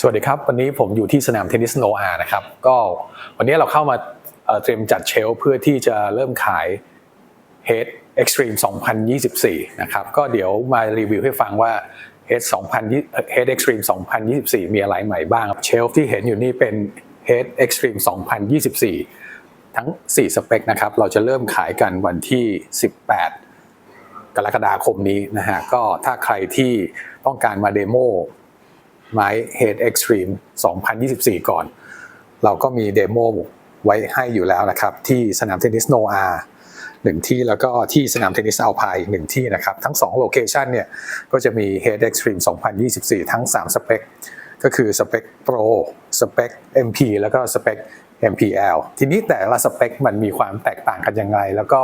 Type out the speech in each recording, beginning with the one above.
สวัสดีครับ วันนี้ผมอยู่ที่สนามเทนนิสโนอานะครับก็วันนี้เราเข้ามาเตรียมจัดเชลเพื่อที่จะเริ่มขาย Head Extreme 2024 นะครับก็เดี๋ยวมารีวิวให้ฟังว่า Head 2020 Head Extreme 2024 มีอะไรใหม่บ้าง เชลที่เห็นอยู่นี่เป็น Head Extreme 2024 ทั้ง 4 สเปคนะครับเราจะเริ่มขายกันวันที่ 18 กรกฎาคมนี้นะฮะก็ถ้าใครที่ต้องการมาเดโม ไม้ Head Extreme 2024 ก่อน เราก็มีเดโมไว้ให้อยู่แล้วนะครับ ที่สนามเทนนิสโนอาหนึ่งที่แล้วก็ที่สนามเทนนิสอัลพายอีกหนึ่งที่นะครับ ทั้ง2โลเคชันเนี่ยก็จะมี Head Extreme 2024 ทั้ง 3 สเปค ก็คือสเปค Pro สเปค MP แล้วก็สเปค MPL ทีนี้แต่ละสเปคมันมีความแตกต่างกันยังไง แล้วก็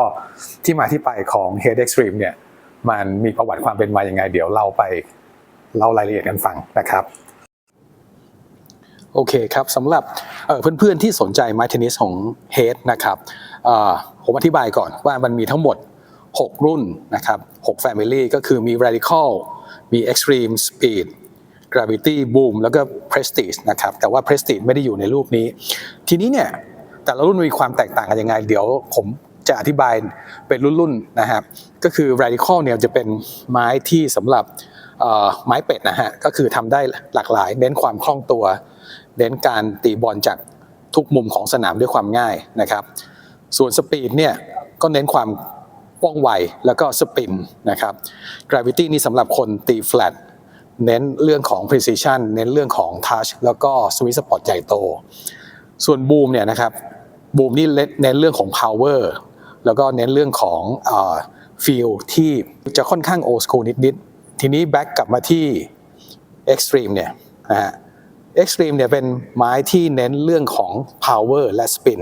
ที่มาที่ไปของ Head Extreme เนี่ยมันมีประวัติความเป็นมาอยังไง เดี๋ยวเราไป เล่ารายละเอียดกันฟังนะครับโอเคครับสำหรับเพื่อนๆที่สนใจไม้เทนนิสของ Head นะครับผมอธิบายก่อนว่ามันมีทั้งหมด 6 รุ่นนะครับ6 Family ก็คือมี Radical มี Extreme Speed Gravity Boom แล้วก็ Prestige นะครับแต่ว่า Prestige ไม่ได้อยู่ในรูปนี้ ทีนี้เนี่ยแต่ละรุ่นมีความแตกต่างกันยังไง เดี๋ยวผมจะอธิบายเป็นรุ่นๆนะครับก็คือ Radical เนี่ยจะเป็นไม้ที่สำหรับ ไม้เป็ดนะฮะก็คือทำได้หลากหลายเน้นความคล่องตัวเน้นการตีบอลจากทุกมุมของสนามด้วยความง่ายนะครับ ส่วนสปีดเนี่ยก็เน้นความว่องไวแล้วก็สปินนะครับ gravity นี่สำหรับคนตีแฟลตเน้นเรื่องของ precision เน้นเรื่องของ touch แล้วก็ sweet spot ใหญ่โต ส่วนบูมเนี่ยนะครับบูมนี่เน้นเรื่องของ power แล้วก็เน้นเรื่องของเอ่อ feel ที่จะค่อนข้าง old school นิด ทีนี้ back กลับมาที่ extreme เนี่ยนะฮะ Extreme เนี่ยเป็นไม้ที่เน้นเรื่องของ power และ spin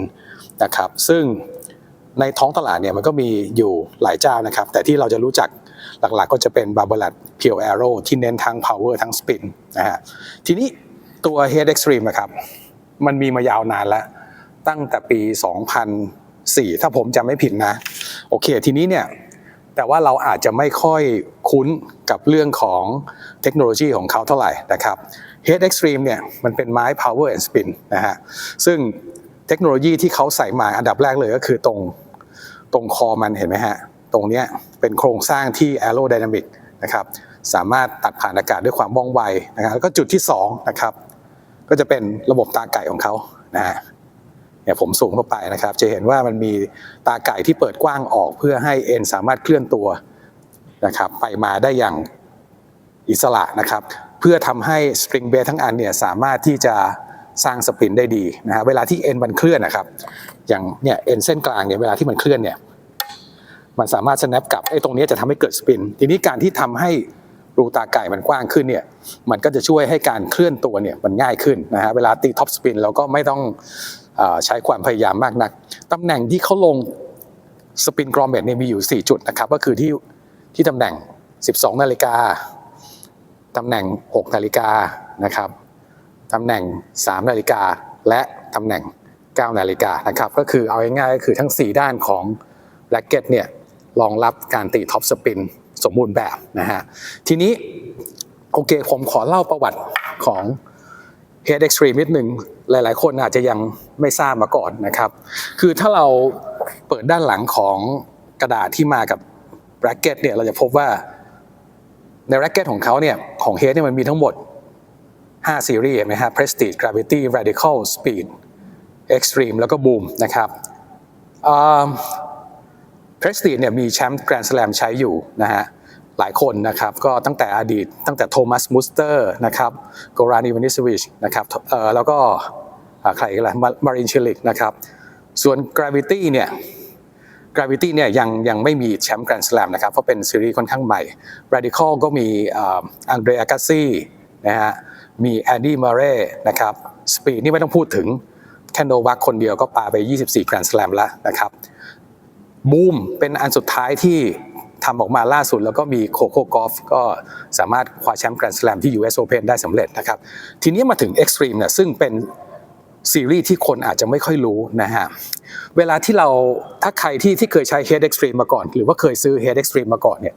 นะครับซึ่งในท้องตลาดเนี่ยมันก็มีอยู่หลายเจ้านะครับ แต่ที่เราจะรู้จักหลักๆ ก็จะเป็น b a r b a l a t p u r e Arrow ที่เน้นทั้ง power ทั้ง spin นะฮะทีนี้ตัว Head Extreme นะครับ มันมีมายาวนานแล้วตั้งแต่ปี 2004 ถ้าผมจำไม่ผิดนะ โอเค ทีนี้เนี่ย แต่ว่าเราอาจจะไม่ค่อยคุ้นกับเรื่องของเทคโนโลยีของเขาเท่าไหร่นะครับ Head Extreme เนี่ยมันเป็นไม้ Power and Spin นะฮะซึ่งเทคโนโลยีที่เขาใส่มาอันดับแรกเลยก็คือตรงตรงคอมันเห็นไหมฮะ ตรงเนี้ยเป็นโครงสร้างที่ aerodynamic นะครับสามารถตัดผ่านอากาศด้วยความว่องไวนะครับแล้วก็จุดที่สองนะครับก็จะเป็นระบบตาไก่ของเขานะฮะ เนี่ยผมสูงเข้าไปนะครับ จะเห็นว่ามันมีตาไก่ที่เปิดกว้างออกเพื่อให้เอ็นสามารถเคลื่อนตัวนะครับไปมาได้อย่างอิสระนะครับ เพื่อทำให้สปริงเบสทั้งอันเนี่ยสามารถที่จะสร้างสปรินได้ดีนะฮะเวลาที่เอ็นมันเคลื่อนนะครับ อย่างเนี่ยเอ็นเส้นกลางเนี่ยเวลาที่มันเคลื่อนเนี่ยมันสามารถ snap กลับไอ้ตรงนี้จะทำให้เกิดสปริน ทีนี้การที่ทำให้รูตาไก่มันกว้างขึ้นเนี่ย มันก็จะช่วยให้การเคลื่อนตัวเนี่ยมันง่ายขึ้นนะฮะ เวลาตีท็อปสปินเราก็ไม่ต้อง ใช้ความพยายามมากนักตำแหน่งที่เขาลงสปินกรอมเมตเนี่ยมีอยู่ 4 จุดนะครับ ก็คือที่ที่ตำแหน่ง 12 นาฬิกาตำแหน่ง 6 นาฬิกานะครับตำแหน่ง 3 นาฬิกาและตำแหน่ง 9 นาฬิกานะครับ ก็คือเอาง่ายๆก็คือทั้ง 4 ด้านของแร็กเก็ตเนี่ยรองรับการตีท็อปสปินสมบูรณ์แบบนะฮะทีนี้โอเคผมขอเล่าประวัติของ Head Extreme นิดหนึ่ง หลาย ๆ คนอาจจะยังไม่ทราบมาก่อนนะครับ คือถ้าเราเปิดด้านหลังของกระดาษที่มากับแร็กเก็ตเนี่ยเราจะพบว่าในแร็กเก็ตของเขาเนี่ยของ Head เนี่ยมันมีทั้งหมด 5 ซีรีส์นไหมฮะ Prestige Gravity Radical Speed Extreme แล้วก็ Boom นะครับ Prestige เนี่ยมีแชมป์แกรนด์ส a ลมใช้อยู่นะฮะ หลายคนนะครับก็ตั้งแต่อดีตตั้งแต่โทมัสมูสเตอร์นะครับโกรานีวานิสวิชนะครับแล้วก็ใครกันล่ะมารินชิลิกนะครับส่วน Gravity เนี่ย Gravity เนี่ยยังยังไม่มีแชมป์แกรนด์ส a ลมนะครับเพราะเป็นซีรีส์ค่อนข้างใหม่ Radical ก็มีอังเดรอากาซี่นะฮะมีแอนดี้มาเร่นะครับสปีดนี่ไม่ต้องพูดถึงแค่โนวัคคนเดียวก็ปาไป 24แกรนด์ส a ลมแล้วนะครับบูมเป็นอันสุดท้ายที่ ทำออกมาล่าสุดแล้วก็มีโคโค่กอล์ฟก็สามารถคว้าแชมป์แกรนด์ส a ลมที่ US Open ได้สำเร็จนะครับ ทีนี้มาถึง Extreme เนี่ยซึ่งเป็นซีรีส์ที่คนอาจจะไม่ค่อยรู้นะฮะ เวลาที่เราถ้าใครที่ที่เคยใช้ Head Extreme มาก่อน หรือว่าเคยซื้อ Head Extreme มาก่อนเนี่ย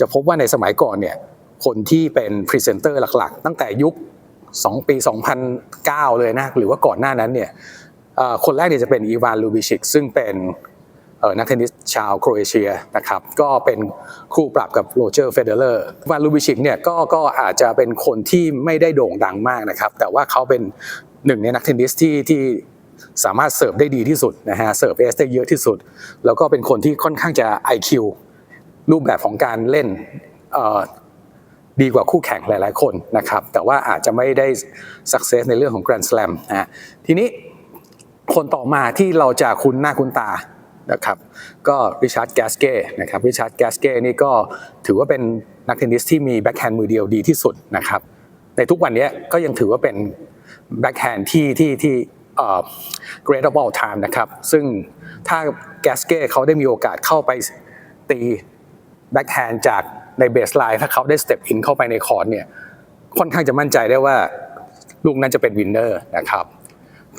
จะพบว่าในสมัยก่อนเนี่ยคนที่เป็นพรีเซนเตอร์หลักๆ ตั้งแต่ยุคสองปี 2009 เลยนะ หรือว่าก่อนหน้านั้นเนี่ยคนแรกเนี่ยจะเป็นอีวานลูบิชิกซึ่งเป็น นักเทนนิสชาวโครเอเชียนะครับก็เป็นคู่ปรับกับโรเจอร์เฟเดเลอร์วานลูบิชิกเนี่ยก็ก็อาจจะเป็นคนที่ไม่ได้โด่งดังมากนะครับ แต่ว่าเขาเป็นหนึ่งในนักเทนนิสที่ที่สามารถเสิร์ฟได้ดีที่สุดนะฮะเสิร์ฟเอสได้เยอะที่สุด แล้วก็เป็นคนที่ค่อนข้างจะ IQ รูปแบบของการเล่นดีกว่าคู่แข่งหลาย ๆ คนนะครับ แต่ว่าอาจจะไม่ได้ success ในเรื่องของ Grand Slam นะฮะทีนี้คนต่อมาที่เราจะคุ้นหน้าคุ้นตา นะครับก็ริชาร์ดแกสเก้นะครับริชาร์ดแกสเก้นี่ก็ถือว่าเป็นนักเทนนิสที่มีแบ็คแฮนด์มือเดียวดีที่สุดนะครับในทุกวันนี้ก็ยังถือว่าเป็นแบ็คแฮนด์ที่ที่ที่เอ่อ great of all time นะครับซึ่งถ้าแกสเก้เขาได้มีโอกาสเข้าไปตีแบ็คแฮนด์จากในเบสไลน์ถ้าเขาได้สเต็ปอินเข้าไปในคอร์ตเนี่ยค่อนข้างจะมั่นใจได้ว่าลูกนั้นจะเป็นวินเนอร์นะครับ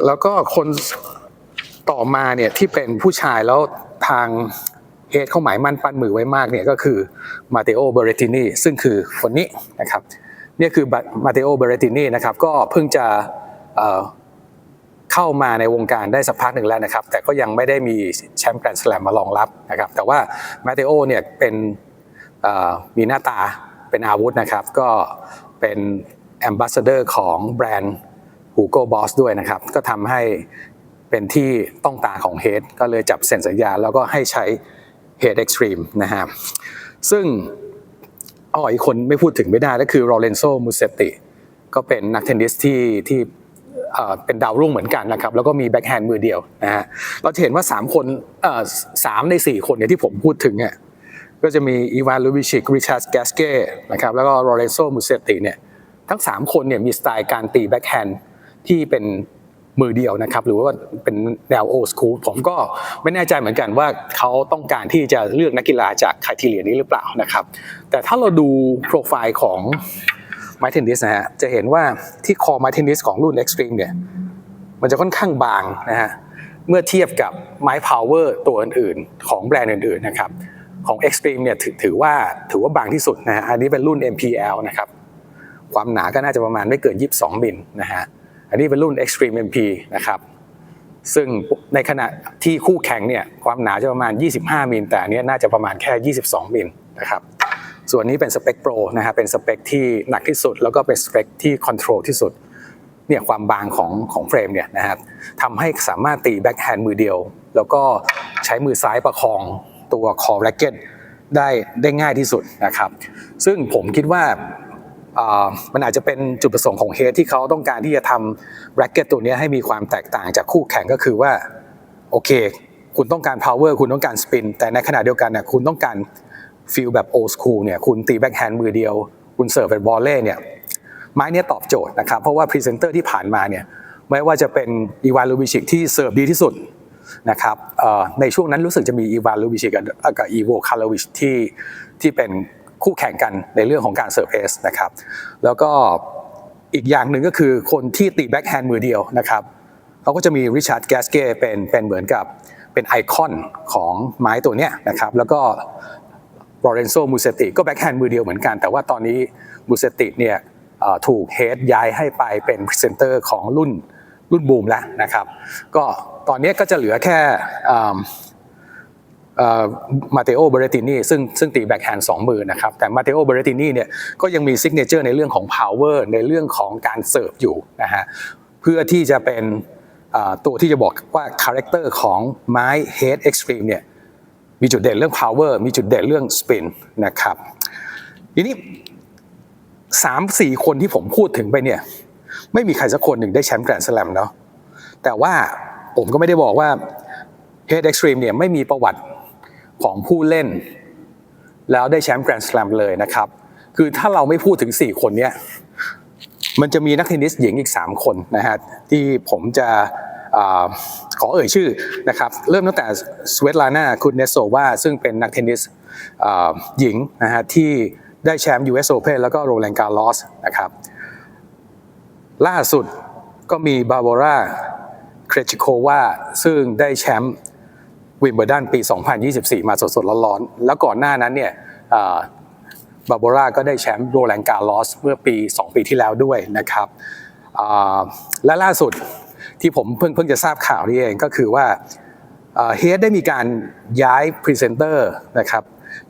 แล้วก็คน ต่อมาเนี่ยที่เป็นผู้ชายแล้วทางเอสเขาหมายมั่นปั้นมือไว้มากเนี่ยก็คือมาเตโอเบเรตินีซึ่งคือคนนี้นะครับเนี่ยคือมาเตโอเบเรตินีนะครับก็เพิ่งจะเเข้ามาในวงการได้สักพักหนึ่งแล้วนะครับ แต่ก็ยังไม่ได้มีแชมป์แกรนด์สแลมมารองรับนะครับแต่ว่ามาเตโอเนี่ยเป็นมีหน้าตาเป็นอาวุธนะครับ ก็เป็นแอมบาสเดอร์ของแบรนด์ Hugo Boss ด้วยนะครับ ก็ทำให้ เป็นที่ต้องตาของเฮดก็เลยจับเซ็นสัญญาแล้วก็ให้ใช้เฮดเอ็กซ์ตรีมนะฮะซึ่งอ๋ออีกคนไม่พูดถึงไม่ได้ก็คือโรเลนโซมูเซติก็เป็นนักเทนนิสที่ที่เอ่อเป็นดาวรุ่งเหมือนกันนะครับแล้วก็มีแบ็คแฮนด์มือเดียวนะฮะเราจะเห็นว่า 3 คนเอ่อสามใน 4 คนเนี่ยที่ผมพูดถึงเนี่ยก็จะมีอีวานลูบิชิกริชาร์ดแกสเก้นะครับแล้วก็โรเลนโซมูเซติเนี่ยทั้ง 3 คนเนี่ยมีสไตล์การตีแบ็คแฮนด์ที่เป็น มือเดียวนะครับ หรือว่าเป็นแนวโอ s คูลผมก็ไม่แน่ใจเหมือนกันว่าเขาต้องการที่จะเลือกนักกีฬาจากค r i ทีเรียนี้หรือเปล่านะครับ แต่ถ้าเราดูโปรไฟล์ของไมเทนนิสนะฮะจะเห็นว่าที่คอไมเทนนิสของรุ่น Extreme เนี่ยมันจะค่อนข้างบางนะฮะเมื่อเทียบกับไม้พาวเวอร์ตัวอื่นๆ ของแบรนด์อื่นๆนะครับของ Extreme เนี่ยถือถือว่าถือว่าบางที่สุดนะฮะอันนี้เป็นรุ่น MPL นะครับความหนาก็น่าจะประมาณไม่เกิน 22 มิลนะฮะ อันนี้เป็นรุ่น Extreme MP นะครับซึ่งในขณะที่คู่แข่งเนี่ยความหนาจะประมาณ 25 มิลแต่อันเนี้ยน่าจะประมาณแค่ 22 มิลนะครับส่วนนี้เป็นสเปคโปรนะฮะเป็นสเปคที่หนักที่สุด แล้วก็เป็นสเปคที่คอนโทรลที่สุดเนี่ยความบางของของเฟรมเนี่ยนะครับทำให้สามารถตีแบ็คแฮนด์มือเดียว แล้วก็ใช้มือซ้ายประคองตัวคอแร็กเก็ตได้ได้ง่ายที่สุดนะครับ ซึ่งผมคิดว่า มันอาจจะเป็นจุดประสงค์ของเฮดที่เขาต้องการที่จะทำแร็กเก็ตตัวนี้ให้มีความแตกต่างจากคู่แข่งก็คือว่าโอเค คุณต้องการ power คุณต้องการ spin แต่ในขณะเดียวกันเนี่ยคุณต้องการ feel แบบ old school เนี่ยคุณตีแบ็ h แฮนด์มือเดียว คุณเสิร์ฟเป็นบอลเล่เนี่ยไม้เนี้ยตอบโจทย์นะครับ เพราะว่าพรีเซนเตอร์ที่ผ่านมาเนี่ยไม่ว่าจะเป็นอีวานลูบิชิกที่เสิร์ฟดีที่สุดนะครับในช่วงนั้นรู้สึกจะมีอีวานลูบิชิกกับอีโวคาร์ลวิชที่ที่เป็น คู่แข่งกันในเรื่องของการเสิร์ฟเอสนะครับแล้วก็อีกอย่างหนึ่งก็คือคนที่ตีแบ็ h แฮนด์มือเดียวนะครับเขาก็จะมีริชาร์ดแกสเก้เป็นเป็นเหมือนกับเป็นไอคอนของไม้ตัวเนี้ยนะครับแล้วก็โรเรนโซมูเซติก็แบ็ h แฮนด์มือเดียวเหมือนกัน แต่ว่าตอนนี้มูเซติเนี่ยถูกเฮดย้ายให้ไปเป็นพรีเซนเตอร์ของรุ่นรุ่นบูมแล้วนะครับก็ตอนนี้ก็จะเหลือแค่ มาเตโอเบเรตินีซึ่งซึ่งตีแบ็คแฮนด์สองมือนะครับแต่มาเตโอเบเรตินีเนี่ยก็ยังมีซิกเนเจอร์ในเรื่องของ power ในเรื่องของการเสิร์ฟอยู่นะฮะเพื่อที่จะเป็นตัวที่จะบอกว่าคาแรคเตอร์ของไม้ head extreme เนี่ยมีจุดเด่นเรื่อง power มีจุดเด่นเรื่อง spin นะครับทีนี้สามสี่คนที่ผมพูดถึงไปเนี่ยไม่มีใครสักคนหนึ่งได้แชมป์แกรนด์สแลมเนาะแต่ว่าผมก็ไม่ได้บอกว่า Head Extreme เนี่ยไม่มีประวัติของผู้เล่น แล้วได้แชมป์แกรนด์สแลมเลยนะครับ คือถ้าเราไม่พูดถึง 4 คนเนี้ยมันจะมีนักเทนนิสหญิงอีก 3 คนนะฮะที่ผมจะอขอเอ่ยชื่อนะครับเริ่มตั้งแต่สเวตลานาคุณเนโซวาซึ่งเป็นนักเทนนิสหญิงนะฮะที่ได้แชมป์ US Open แล้วก็โรแลนการ์ลอสนะครับล่าสุดก็มีบาร์บาร่าเครชิโควาซึ่งได้แชมป์ วิมเบิลดันปี 2024 มาสดๆร้อนๆ แล้วก่อนหน้านั้นเนี่ยบาโบราก็ได้แชมป์โรแลนการลอสเมื่อปี 2 ปีที่แล้วด้วยนะครับและล่าสุดที่ผมเพิ่งเพิ่งจะทราบข่าวนี้เองก็คือว่าเฮดได้มีการย้ายพรีเซนเตอร์นะครับ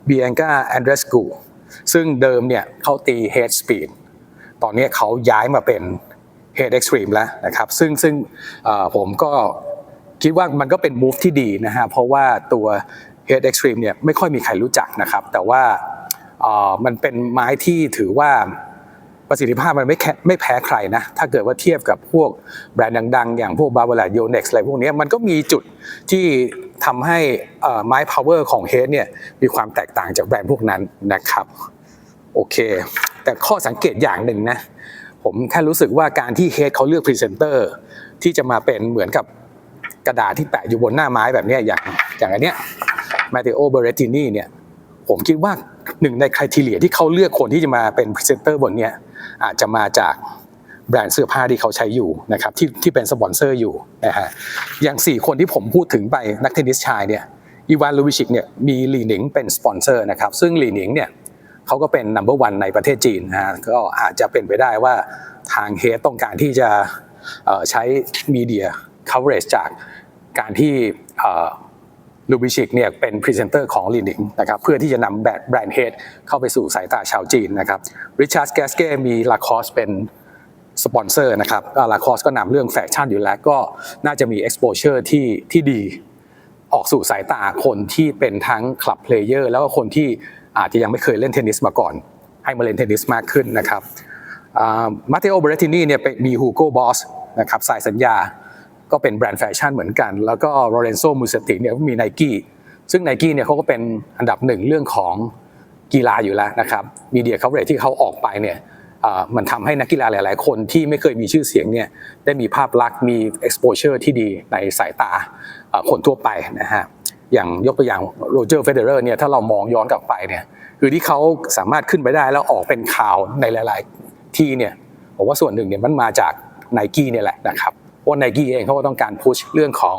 เบียงกาแอนเดรสกูซึ่งเดิมเนี่ยเขาตีเฮดสปีดตอนนี้เขาย้ายมาเป็น Head Extreme แล้วนะครับซึ่งซึ่งผมก็ คิดว่ามันก็เป็น move ที่ดีนะฮะเพราะว่าตัว Head Extreme เนี่ยไม่ค่อยมีใครรู้จักนะครับ แต่ว่าอ่อมันเป็นไม้ที่ถือว่าประสิทธิภาพมันไม่แค่ไม่แพ้ใครนะ ถ้าเกิดว่าเทียบกับพวกแบรนด์ดังๆ อย่างพวก b a r b a r a y o n e x อะไรพวกนี้มันก็มีจุดที่ทำให้เอ่อไม้ power ของ Head เนี่ยมีความแตกต่างจากแบรนด์พวกนั้นนะครับโอเค แต่ข้อสังเกตอย่างหนึ่งนะ ผมแค่รู้สึกว่าการที่เฮดเขาเลือกพรีเซนเตอร์ที่จะมาเป็นเหมือนกับ กระดาษที่แปะอยู่บนหน้าไม้แบบนี้อย่างอย่างอันเนี้ยมาเตโอเบเรตินีเนี่ยผมคิดว่าหนึ่งในคุณทีเลียที่เขาเลือกคนที่จะมาเป็นพรีเซนเตอร์บนเนี้ยอาจจะมาจากแบรนด์เสื้อผ้าที่เขาใช้อยู่นะครับที่ที่เป็นสปอนเซอร์อยู่นะฮะอย่าง 4 คนที่ผมพูดถึงไปนักเทนนิสชายเนี่ยอีวานลูวิชิกเนี่ยมีลีหนิงเป็นสปอนเซอร์นะครับซึ่งลีหนิงเนี่ยเขาก็เป็น number one ในประเทศจีนนะฮะก็อาจจะเป็นไปได้ว่าทางเฮดต้องการที่จะใช้มีเดีย coverage จาก การที่ลูบิชิกเนี่ยเป็นพรีเซนเตอร์ของลีนิงนะครับเพื่อที่จะนำแบรนด์เฮดเข้าไปสู่สายตาชาวจีนนะครับริชาร์ดแกสเก้มีลาคอสเป็นสปอนเซอร์นะครับลาคอสก็นำเรื่องแฟชั่นอยู่แล้วก็น่าจะมี exposure ที่ที่ดีออกสู่สายตาคนที่เป็นทั้งคลับเพลเยอร์แล้วก็คนที่อาจจะยังไม่เคยเล่นเทนนิสมาก่อน ให้มาเล่นเทนนิสมากขึ้นนะครับมาเตโอเบรตินีเนี่ยเป็นมีฮูโกบอสนะครับสายสัญญา ก็เป็นแบรนด์แฟชั่นเหมือนกัน แล้วก็โรเรนโซมูเซติเนี่ยก็มีไนกี้ซึ่งไนกี้เนี่ยเขาก็เป็นอันดับหนึ่งเรื่องของกีฬาอยู่แล้วนะครับมีเดียคัฟเรจที่เขาออกไปเนี่ยมันทำให้นักกีฬาหลาย ๆ คนที่ไม่เคยมีชื่อเสียงเนี่ยได้มีภาพลักษณ์มี exposure ที่ดีในสายตาอ่าคนทั่วไปนะฮะอย่างยกตัวอย่างโรเจอร์เฟเดอร์เนี่ยถ้าเรามองย้อนกลับไปเนี่ยคือที่เขาสามารถขึ้นไปได้แล้วออกเป็นข่าวในหลาย ๆ ที่เนี่ยผมว่าส่วนหนึ่งเนี่ยมันมาจากไนกี้เนี่ยแหละนะครับ เพราไนกี้เองเขาก็ต้องการพุชเรื่องของ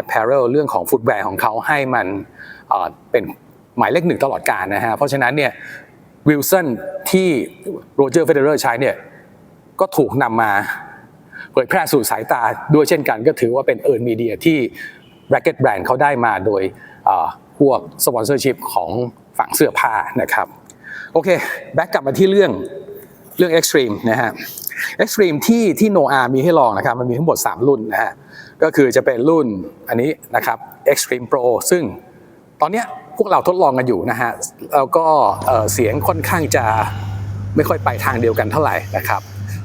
apparel เรื่องของฟุตแวร์ของเขาให้มันเป็นหมายเลขหนึ่งตลอดการนะฮะเพราะฉะนั้นเนี่ยวิลสันที่โรเจอร์เฟเดอร์ใช้เนี่ยก็ถูกนำมาเผยแพร่สู่สายตาด้วยเช่นกันก็ถือว่าเป็นเอิร์นมีเดียที่ Racket Brand เขาได้มาโดยพวกสปอนเซอร์ชิพของฝั่งเสื้อผ้านะครับ โอเค แบ็กกลับมาที่เรื่องเรื่อง Extreme นะฮะ Extreme ที่ที่โนอามีให้ลองนะครับมันมีทั้งหมด 3 รุ่นนะฮะก็คือจะเป็นรุ่นอันนี้นะครับ Extreme Pro ซึ่งตอนนี้พวกเราทดลองกันอยู่นะฮะแล้วก็เสียงค่อนข้างจะไม่ค่อยไปทางเดียวกันเท่าไหร่นะครับ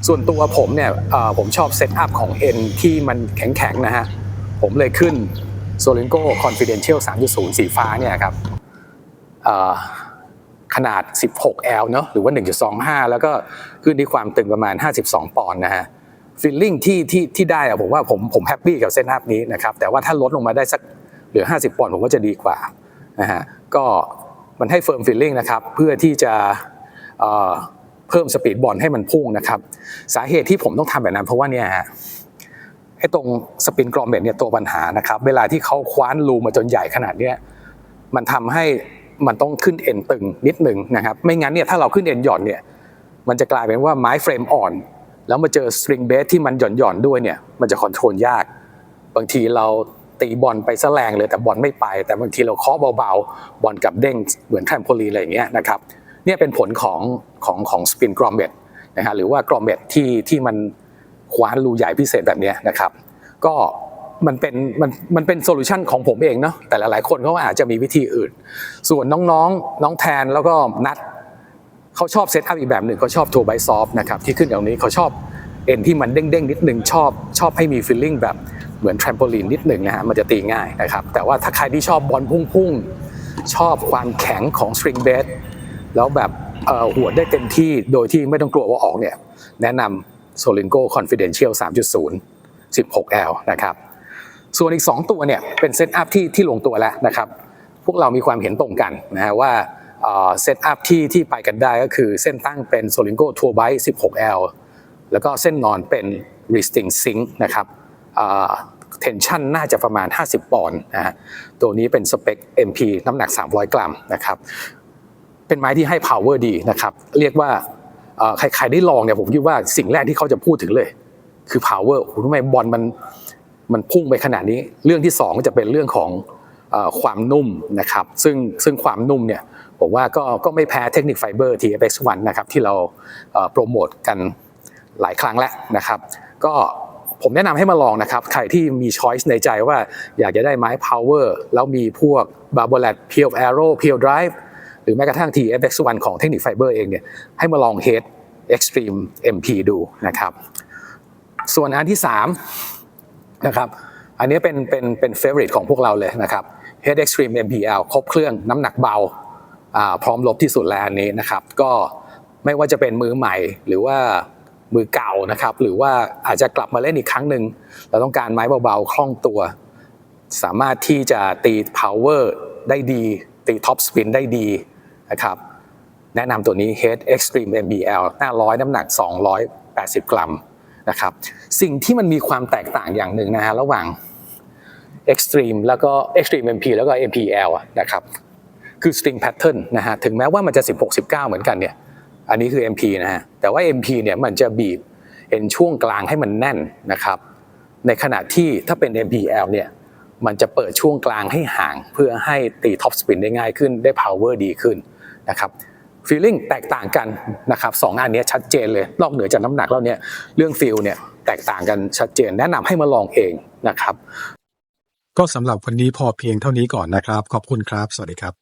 ส่วนตัวผมเนี่ยผมชอบเซตอัพของ N ที่มันแข็งๆนะฮะผมเลยขึ้น s o l i n g o Confidential 3.0 สีฟ้าเนี่ยครับ ขนาด 16L เนอะหรือว่า 1.25 แล้วก็ขึ้นที่ความตึงประมาณ 52 ปอนด์นะฮะฟีลลิ่งที่ที่ที่ได้อะผมว่าผมผมแฮปปี้กับเซตอัพนี้นะครับแต่ว่าถ้าลดลงมาได้สักเหลือ 50 ปอนด์ผมก็จะดีกว่านะฮะก็มันให้เฟิร์มฟีลลิ่งนะครับเพื่อที่จะเอ่อเพิ่มสปีดบอลให้มันพุ่งนะครับสาเหตุที่ผมต้องทำแบบนั้นเพราะว่าเนี่ยฮะไอ้ตรงสปินกรอมเมตเนี่ยตัวปัญหานะครับเวลาที่เขาคว้านรูมาจนใหญ่ขนาดเนี้ยมันทำให้ มันต้องขึ้นเอ็นตึงนิดหนึ่งนะครับ ไม่งั้นเนี่ยถ้าเราขึ้นเอ็นหย่อนเนี่ยมันจะกลายเป็นว่าไม้เฟรมอ่อน แล้วมาเจอสตริงเบสที่มันหย่อนหย่อนด้วยเนี่ยมันจะคอนโทรลยาก บางทีเราตีบอลไปซะแรงเลยแต่บอลไม่ไป แต่บางทีเราเคาะเบาๆ บอลกลับเด้งเหมือนแทมโพลีอะไรอย่างเงี้ยนะครับเนี่ยเป็นผลของของของสปินกรอมเมตนะฮะหรือว่ากรอมเมตที่ที่มันคว้านรูใหญ่พิเศษแบบเนี้ยนะครับ ก็ มันเป็นมันมันเป็นโซลูชันของผมเองเนาะแต่หลายๆคนเขาอาจจะมีวิธีอื่น ส่วนน้องๆ น้องแทนแล้วก็นัดเขาชอบเซตอัพอีกแบบหนึ่งเขาชอบทัวร์ไบซอฟนะครับที่ขึ้นอย่างนี้เขาชอบเอ็นที่มันเด้งๆนิดหนึ่งชอบชอบให้มีฟีลลิ่งแบบเหมือนแทรมโพลีนนิดหนึ่งนะฮะมันจะตีง่ายนะครับแต่ว่าถ้าใครที่ชอบบอลพุ่งๆ ชอบความแข็งของสตริงเบสแล้วแบบเอ่อหัวได้เต็มที่โดยที่ไม่ต้องกลัวว่าออกเนี่ยแนะนำ Solingo Confidential 3.0 16L นะครับ ส่วนอีก 2 ตัวเนี่ยเป็นเซตอัพที่ที่ลงตัวแล้วนะครับ พวกเรามีความเห็นตรงกันนะฮะว่าเซตอัพที่ที่ไปกันได้ก็คือเส้นตั้งเป็น Solingo Tour Bite 16L แล้วก็เส้นนอนเป็น Resting Sync นะครับเทนชันน่าจะประมาณ 50 ปอนด์นะฮะตัวนี้เป็นสเปค MP น้ำหนัก 300 กรัมนะครับ เป็นไม้ที่ให้ power ดีนะครับ เรียกว่าใครๆได้ลองเนี่ยผมคิดว่าสิ่งแรกที่เขาจะพูดถึงเลย คือ power โอ้โหทำไมบอลมัน มันพุ่งไปขนาดนี้ เรื่องที่สองจะเป็นเรื่องของอความนุ่มนะครับ ซึ่งซึ่งความนุ่มเนี่ยผมว่าก็ก็ไม่แพ้เทคนิคไฟเบอร์ TFX1 นะครับที่เราโปรโมทกันหลายครั้งแล้วนะครับ ก็ผมแนะนำให้มาลองนะครับ ใครที่มีช้อยส์ในใจว่าอยากจะได้ไม้ power แล้วมีพวก b a r b o l a t p e e l Arrow p e e l Drive หรือแม้กระทั่ง TFX1 ของเทคนิคไฟเบอร์เองเนี่ยให้มาลอง Head Extreme MP ดูนะครับ ส่วนอันที่ 3 นะครับ อันนี้เป็นเป็นเป็นเฟ v o r i t e ของพวกเราเลยนะครับ Head Extreme MPL ครบเครื่องน้ำหนักเบาพร้อมลบที่สุดแล้วอันนี้นะครับ ก็ไม่ว่าจะเป็นมือใหม่หรือว่ามือเก่านะครับ หรือว่าอาจจะกลับมาเล่นอีกครั้งหนึ่งเราต้องการไม้เบาๆคล่องตัว สามารถที่จะตี power ได้ดี ตีท็อปสปินได้ดีนะครับ แนะนำตัวนี้ Head Extreme MBL หน้าร้อยน้ำหนัก 280 กรัม นะครับสิ่งที่มันมีความแตกต่างอย่างหนึ่งนะฮะระหว่าง Extreme แล้วก็ Extreme MP แล้วก็ MPL อะนะครับคือ string pattern นะฮะถึงแม้ว่ามันจะ 16 19 เหมือนกันเนี่ยอันนี้คือ MP นะฮะแต่ว่า MP เนี่ยมันจะบีบเอ็นช่วงกลางให้มันแน่นนะครับในขณะที่ถ้าเป็น MPL เนี่ยมันจะเปิดช่วงกลางให้ห่างเพื่อให้ตีท็อปสปินได้ง่ายขึ้นได้ power ดีขึ้นนะครับ ฟีลลิ่งแตกต่างกันนะครับสองอันนี้ชัดเจนเลยนอกเหนือจากน้ำหนักแล้วเนี่ยเรื่องฟีลเนี่ยแตกต่างกันชัดเจนแนะนำให้มาลองเองนะครับ ก็สำหรับวันนี้พอเพียงเท่านี้ก่อนนะครับ ขอบคุณครับ สวัสดีครับ